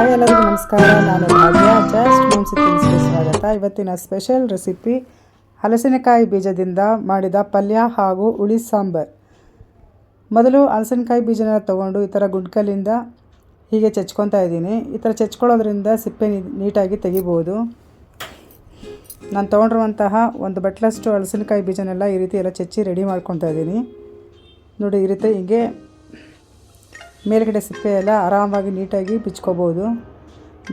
Hi ಎಲ್ಲರಿಗೂ ನಮಸ್ಕಾರ. ನಾನು ಭಾಗ್ಯ. ಜಸ್ಟ್ ಮೂಮ್ಸ್ ತಿನಿಸಿಗೆ ಸ್ವಾಗತ. ಇವತ್ತಿನ ಸ್ಪೆಷಲ್ ರೆಸಿಪಿ ಹಲಸಿನಕಾಯಿ ಬೀಜದಿಂದ ಮಾಡಿದ ಪಲ್ಯ ಹಾಗೂ ಹುಳಿ ಸಾಂಬಾರ್. ಮೊದಲು ಹಲಸಿನಕಾಯಿ ಬೀಜನ ತೊಗೊಂಡು ಈ ಥರ ಗುಡ್ಕಲ್ಲಿಂದ ಹೀಗೆ ಚಚ್ಕೊತಾ ಇದ್ದೀನಿ. ಈ ಥರ ಚಚ್ಕೊಳ್ಳೋದ್ರಿಂದ ಸಿಪ್ಪೆ ನೀಟಾಗಿ ತೆಗಿಬೋದು. ನಾನು ತೊಗೊಂಡಿರುವಂತಹ ಒಂದು ಬಟ್ಲಷ್ಟು ಹಲಸಿನಕಾಯಿ ಬೀಜನೆಲ್ಲ ಈ ರೀತಿ ಎಲ್ಲ ಚಚ್ಚಿ ರೆಡಿ ಮಾಡ್ಕೊತಾ ಇದ್ದೀನಿ. ನೋಡಿ ಈ ರೀತಿ ಹೀಗೆ ಮೇಲ್ಗಡೆ ಸಿಪ್ಪೆ ಎಲ್ಲ ಆರಾಮಾಗಿ ನೀಟಾಗಿ ಬಿಚ್ಕೋಬೋದು.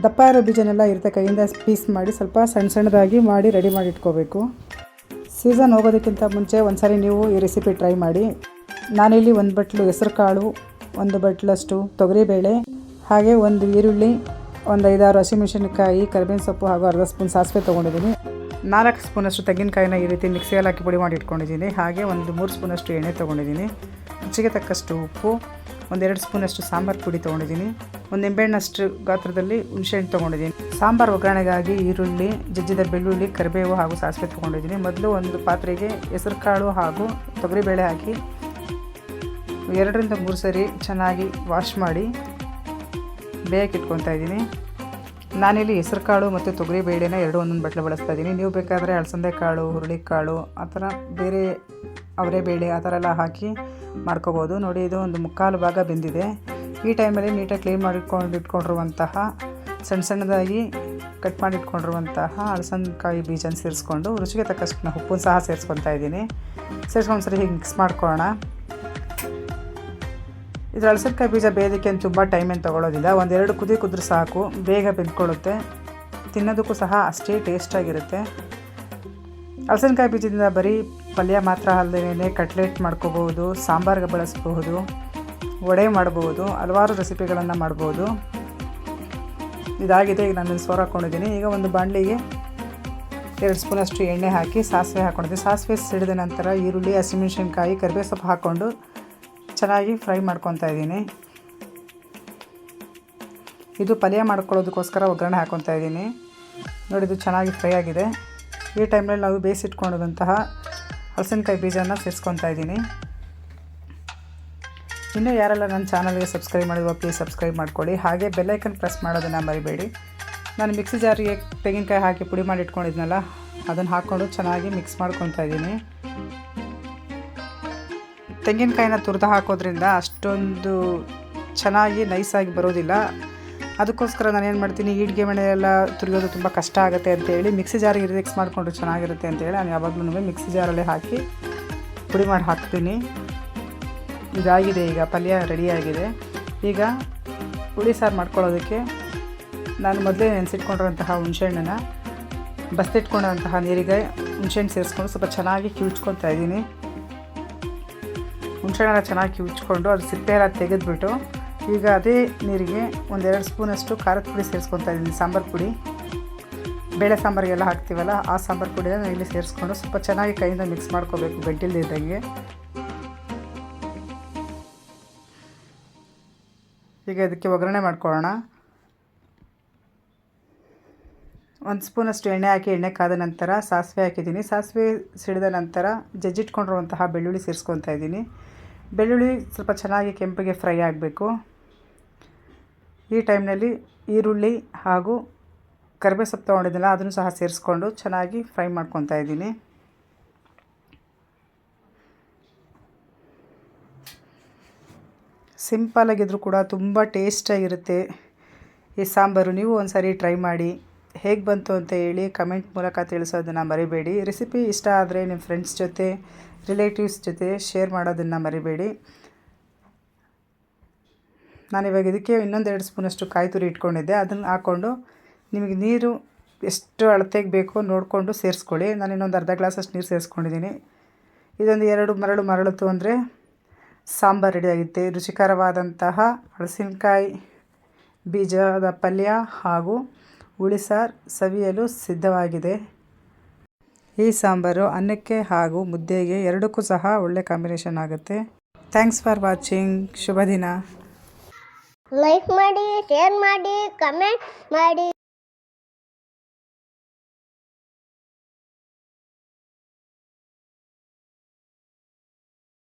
ದಪ್ಪ ಇರೋ ಬೀಜನೆಲ್ಲ ಇರುತ್ತೆ, ಕೈಯಿಂದ ಪೀಸ್ ಮಾಡಿ ಸ್ವಲ್ಪ ಸಣ್ಣ ಸಣ್ಣದಾಗಿ ಮಾಡಿ ರೆಡಿ ಮಾಡಿ ಇಟ್ಕೋಬೇಕು. ಸೀಸನ್ ಹೋಗೋದಕ್ಕಿಂತ ಮುಂಚೆ ಒಂದು ಸಾರಿ ನೀವು ಈ ರೆಸಿಪಿ ಟ್ರೈ ಮಾಡಿ. ನಾನಿಲ್ಲಿ ಒಂದು ಬಟ್ಲು ಹೆಸರು ಕಾಳು, ಒಂದು ಬಟ್ಲಷ್ಟು ತೊಗರಿಬೇಳೆ, ಹಾಗೆ ಒಂದು ಈರುಳ್ಳಿ, ಒಂದು ಐದಾರು ಹಸಿಮೆಣಸಿನಕಾಯಿ ಕರಿಬೇವಿನ ಸೊಪ್ಪು ಹಾಗೂ ಅರ್ಧ ಸ್ಪೂನ್ ಸಾಸಿವೆ ತೊಗೊಂಡಿದ್ದೀನಿ. ನಾಲ್ಕು ಸ್ಪೂನಷ್ಟು ತೆಂಗಿನಕಾಯಿನ ಈ ರೀತಿ ಮಿಕ್ಸಿಯಲ್ಲಿ ಹಾಕಿ ಪುಡಿ ಮಾಡಿ ಇಟ್ಕೊಂಡಿದ್ದೀನಿ. ಹಾಗೆ ಒಂದು ಮೂರು ಸ್ಪೂನಷ್ಟು ಎಣ್ಣೆ ತೊಗೊಂಡಿದ್ದೀನಿ. ರುಚಿಗೆ ತಕ್ಕಷ್ಟು ಉಪ್ಪು, ಒಂದೆರಡು ಸ್ಪೂನಷ್ಟು ಸಾಂಬಾರು ಪುಡಿ ತೊಗೊಂಡಿದ್ದೀನಿ. ಒಂದು ನಿಂಬೆಹಣ್ಣಷ್ಟು ಗಾತ್ರದಲ್ಲಿ ಹುಣಸೆಹಣ್ಣು ತೊಗೊಂಡಿದ್ದೀನಿ. ಸಾಂಬಾರು ಒಗ್ಗರಣೆಗಾಗಿ ಈರುಳ್ಳಿ, ಜಜ್ಜಿದ ಬೆಳ್ಳುಳ್ಳಿ, ಕರಿಬೇವು ಹಾಗೂ ಸಾಸಿವೆ ತೊಗೊಂಡಿದ್ದೀನಿ. ಮೊದಲು ಒಂದು ಪಾತ್ರೆಗೆ ಹೆಸರುಕಾಳು ಹಾಗೂ ತೊಗರಿಬೇಳೆ ಹಾಕಿ ಎರಡರಿಂದ ಮೂರು ಸರಿ ಚೆನ್ನಾಗಿ ವಾಶ್ ಮಾಡಿ ಬೇಯಕ್ಕೆ ಇಟ್ಕೊತಾ ಇದ್ದೀನಿ. ನಾನಿಲ್ಲಿ ಹೆಸರು ಕಾಳು ಮತ್ತು ತೊಗರಿ ಬೇಳೆನ ಎರಡು ಒಂದೊಂದು ಬಟ್ಲು ಬಳಸ್ತಾ ಇದ್ದೀನಿ ನೀವು ಬೇಕಾದರೆ ಅಲಸಂದೆ ಕಾಳು ಹುರುಳಿಕಾಳು ಆ ಥರ ಬೇರೆ ಅವರೇ ಬೇಳೆ ಆ ಥರ ಎಲ್ಲ ಹಾಕಿ ಮಾಡ್ಕೋಬೋದು. ನೋಡಿ, ಇದು ಒಂದು ಮುಕ್ಕಾಲು ಭಾಗ ಬೆಂದಿದೆ. ಈ ಟೈಮಲ್ಲಿ ನೀಟಾಗಿ ಕ್ಲೀನ್ ಮಾಡಿಕೊಂಡು ಇಟ್ಕೊಂಡಿರುವಂತಹ ಸಣ್ಣ ಸಣ್ಣದಾಗಿ ಕಟ್ ಮಾಡಿ ಇಟ್ಕೊಂಡಿರುವಂತಹ ಅಲಸಂದಕಾಯಿ ಬೀಜನ ಸೇರಿಸ್ಕೊಂಡು ರುಚಿಗೆ ತಕ್ಕಷ್ಟು ಉಪ್ಪು ಸಹ ಸೇರಿಸ್ಕೊತಾ ಇದ್ದೀನಿ. ಸೇರಿಸ್ಕೊಂಡು ಸರಿ ಹೀಗೆ ಮಿಕ್ಸ್ ಮಾಡ್ಕೊಳ್ಳೋಣ. ಇದು ಅಳಸನಕಾಯಿ ಬೀಜ ಬೇಯೋದಕ್ಕೆ ತುಂಬ ಟೈಮ್ ಏನು ತೊಗೊಳೋದಿಲ್ಲ. ಒಂದೆರಡು ಕುದಿ ಕುದ್ರೆ ಸಾಕು. ಬೇಗ ಬೆಂದ್ಕೊಳ್ಳುತ್ತೆ. ತಿನ್ನೋದಕ್ಕೂ ಸಹ ಅಷ್ಟೇ ಟೇಸ್ಟಾಗಿರುತ್ತೆ ಹಲಸಿನಕಾಯಿ ಬೀಜದಿಂದ ಬರೀ ಪಲ್ಯ ಮಾತ್ರ ಅಲ್ಲದೇ ಕಟ್ಲೆಟ್ ಮಾಡ್ಕೋಬಹುದು, ಸಾಂಬಾರ್ಗೆ ಬಳಸಬಹುದು, ವಡೆ ಮಾಡಬಹುದು, ಹಲವಾರು ರೆಸಿಪಿಗಳನ್ನು ಮಾಡ್ಬೋದು. ಇದಾಗಿದೆ. ಈಗ ನಾನು ಸೋರ್ ಹಾಕ್ಕೊಂಡಿದ್ದೀನಿ ಈಗ ಒಂದು ಬಾಣಲಿಗೆ ಎರಡು ಸ್ಪೂನಷ್ಟು ಎಣ್ಣೆ ಹಾಕಿ ಸಾಸಿವೆ ಹಾಕ್ಕೊಂಡಿದ್ದೀನಿ ಸಾಸಿವೆ ಸಿಡಿದ ನಂತರ ಈರುಳ್ಳಿ, ಹಸಿಮೆಣಸಿನ್ಕಾಯಿ ಕರಿಬೇವು ಸೊಪ್ಪು ಹಾಕ್ಕೊಂಡು ಚೆನ್ನಾಗಿ ಫ್ರೈ ಮಾಡ್ಕೊತಾ ಇದ್ದೀನಿ. ಇದು ಪಲ್ಯ ಮಾಡ್ಕೊಳ್ಳೋದಕ್ಕೋಸ್ಕರ ಒಗ್ಗರಣೆ ಹಾಕ್ಕೊತಾ ಇದ್ದೀನಿ. ನೋಡಿ, ಇದು ಚೆನ್ನಾಗಿ ಫ್ರೈ ಆಗಿದೆ. ಈ ಟೈಮಲ್ಲಿ ನಾವು ಬೇಯಿಸಿಟ್ಕೊಂಡಿರುವಂತಹ ಹಲಸಿನಕಾಯಿ ಬೀಜನ ಸೇರಿಸ್ಕೊತಾ ಇದ್ದೀನಿ. ಇನ್ನೂ ಯಾರೆಲ್ಲ ನನ್ನ ಚಾನಲ್ಗೆ ಸಬ್ಸ್ಕ್ರೈಬ್ ಮಾಡಿರುವ ಪ್ಲೀಸ್ ಸಬ್ಸ್ಕ್ರೈಬ್ ಮಾಡ್ಕೊಳ್ಳಿ. ಹಾಗೆ ಬೆಲ್ಲೈಕನ್ ಪ್ರೆಸ್ ಮಾಡೋದನ್ನು ಮರಿಬೇಡಿ. ನಾನು ಮಿಕ್ಸಿ ಜಾರಿಗೆ ತೆಂಗಿನಕಾಯಿ ಹಾಕಿ ಪುಡಿ ಮಾಡಿ ಇಟ್ಕೊಂಡಿದ್ನಲ್ಲ, ಅದನ್ನು ಹಾಕ್ಕೊಂಡು ಚೆನ್ನಾಗಿ ಮಿಕ್ಸ್ ಮಾಡ್ಕೊತಾ ಇದ್ದೀನಿ. ತೆಂಗಿನಕಾಯಿನ ತುರಿದು ಹಾಕೋದ್ರಿಂದ ಅಷ್ಟೊಂದು ಚೆನ್ನಾಗಿ ನೈಸಾಗಿ ಬರೋದಿಲ್ಲ. ಅದಕ್ಕೋಸ್ಕರ ನಾನು ಏನು ಮಾಡ್ತೀನಿ, ಈಡ್ಗೆ ಮಣೆಯೆಲ್ಲ ತುರಿಯೋದು ತುಂಬ ಕಷ್ಟ ಆಗುತ್ತೆ ಅಂತೇಳಿ ಮಿಕ್ಸಿ ಜಾರಿಗೆ ಮಿಕ್ಸ್ ಮಾಡಿಕೊಂಡ್ರೆ ಚೆನ್ನಾಗಿರುತ್ತೆ ಅಂತೇಳಿ ನಾನು ಯಾವಾಗಲೂ ಮಿಕ್ಸಿ ಜಾರಲ್ಲೇ ಹಾಕಿ ಪುಡಿ ಮಾಡಿ ಹಾಕ್ತೀನಿ. ಇದಾಗಿದೆ ಈಗ, ಪಲ್ಯ ರೆಡಿಯಾಗಿದೆ. ಈಗ ಹುಳಿ ಸಾರು ಮಾಡ್ಕೊಳ್ಳೋದಕ್ಕೆ ನಾನು ಮೊದಲೇ ನೆನೆಸಿಟ್ಕೊಂಡಿರೋಂತಹ ಹುಣಸೆಹಣ್ಣನ್ನು ಬಸ್ತಿಟ್ಕೊಂಡಂತಹ ನೀರಿಗೆ ಹುಣಸೆಹಣ್ಣು ಸೇರಿಸ್ಕೊಂಡು ಸ್ವಲ್ಪ ಚೆನ್ನಾಗಿ ಕಿವುಚ್ಕೊತಾ ಇದ್ದೀನಿ. ಹುಣಸೆಹಣ್ಣೆಲ್ಲ ಚೆನ್ನಾಗಿ ಕಿವುಚ್ಕೊಂಡು ಅದು ಸಿಪ್ಪೆ ಎಲ್ಲ ತೆಗೆದುಬಿಟ್ಟು ಈಗ ಅದೇ ನೀರಿಗೆ ಒಂದೆರಡು ಸ್ಪೂನಷ್ಟು ಖಾರದ ಪುಡಿ ಸೇರಿಸ್ಕೊತಾ ಇದ್ದೀನಿ. ಸಾಂಬಾರು ಪುಡಿ. ಬೇಳೆ ಸಾಂಬಾರಿಗೆಲ್ಲ ಹಾಕ್ತೀವಲ್ಲ, ಆ ಸಾಂಬಾರು ಪುಡಿನ ಇಲ್ಲಿ ಸೇರಿಸ್ಕೊಂಡು ಸ್ವಲ್ಪ ಚೆನ್ನಾಗಿ ಕೈಯಿಂದ ಮಿಕ್ಸ್ ಮಾಡ್ಕೋಬೇಕು ಗಂಟಿಲ್ದಿದ್ದಂಗೆ ಈಗ ಇದಕ್ಕೆ ಒಗ್ಗರಣೆ ಮಾಡ್ಕೊಳ್ಳೋಣ. ಒಂದು ಸ್ಪೂನಷ್ಟು ಎಣ್ಣೆ ಹಾಕಿ, ಎಣ್ಣೆ ಕಾದ ನಂತರ ಸಾಸಿವೆ ಹಾಕಿದ್ದೀನಿ. ಸಾಸಿವೆ ಸಿಡಿದ ನಂತರ ಜಜ್ಜಿಟ್ಕೊಂಡಿರುವಂತಹ ಬೆಳ್ಳುಳ್ಳಿ ಸೇರಿಸ್ಕೊತಾ ಇದ್ದೀನಿ. ಬೆಳ್ಳುಳ್ಳಿ ಸ್ವಲ್ಪ ಚೆನ್ನಾಗಿ ಕೆಂಪಿಗೆ ಫ್ರೈ ಆಗಬೇಕು. ಈ ಟೈಮ್ನಲ್ಲಿ ಈರುಳ್ಳಿ ಹಾಗೂ ಕರಿಬೇವು ಸೊಪ್ಪು ತೊಗೊಂಡಿದ್ದೆಲ್ಲ ಅದನ್ನು ಸಹ ಸೇರಿಸ್ಕೊಂಡು ಚೆನ್ನಾಗಿ ಫ್ರೈ ಮಾಡ್ಕೊತಾ ಇದ್ದೀನಿ. ಸಿಂಪಲಾಗಿದ್ದರೂ ಕೂಡ ತುಂಬ ಟೇಸ್ಟಾಗಿರುತ್ತೆ ಈ ಸಾಂಬಾರು. ನೀವು ಒಂದು ಸಾರಿ ಟ್ರೈ ಮಾಡಿ. ಹೇಗೆ ಬಂತು ಅಂತ ಹೇಳಿ ಕಮೆಂಟ್ ಮೂಲಕ ತಿಳಿಸೋದನ್ನು ಮರಿಬೇಡಿ. ರೆಸಿಪಿ ಇಷ್ಟ ಆದರೆ ನಿಮ್ಮ ಫ್ರೆಂಡ್ಸ್ ಜೊತೆ, ರಿಲೇಟಿವ್ಸ್ ಜೊತೆ ಶೇರ್ ಮಾಡೋದನ್ನು ಮರಿಬೇಡಿ. ನಾನಿವಾಗ ಇದಕ್ಕೆ ಇನ್ನೊಂದೆರಡು ಸ್ಪೂನಷ್ಟು ಕಾಯಿ ತುರಿ ಇಟ್ಕೊಂಡಿದ್ದೆ. ಅದನ್ನು ಹಾಕ್ಕೊಂಡು ನಿಮಗೆ ನೀರು ಎಷ್ಟು ಅಳತೆಗೆ ಬೇಕೋ ನೋಡಿಕೊಂಡು ಸೇರಿಸ್ಕೊಳ್ಳಿ. ನಾನು ಇನ್ನೊಂದು ಅರ್ಧ ಗ್ಲಾಸಷ್ಟು ನೀರು ಸೇರಿಸ್ಕೊಂಡಿದ್ದೀನಿ ಇದೊಂದು ಎರಡು ಮರಳು ಮರಳಿತು ಅಂದರೆ ಸಾಂಬಾರು ರೆಡಿಯಾಗುತ್ತೆ ರುಚಿಕರವಾದಂತಹ ಹಳಸಿನಕಾಯಿ ಬೀಜದ ಪಲ್ಯ ಹಾಗೂ ಹುಳಿಸಾರು ಸವಿಯಲು ಸಿದ್ಧವಾಗಿದೆ. ಈ ಸಾಂಬಾರು ಅನ್ನಕ್ಕೆ ಹಾಗೂ ಮುದ್ದೆಗೆ ಎರಡಕ್ಕೂ ಸಹ ಒಳ್ಳೆ ಕಾಂಬಿನೇಷನ್ ಆಗುತ್ತೆ. ಥ್ಯಾಂಕ್ಸ್ ಫಾರ್ ವಾಚಿಂಗ್ ಶುಭ ದಿನ. ಲೈಕ್ ಮಾಡಿ ಶೇರ್ ಮಾಡಿ ಕಮೆಂಟ್ ಮಾಡಿ.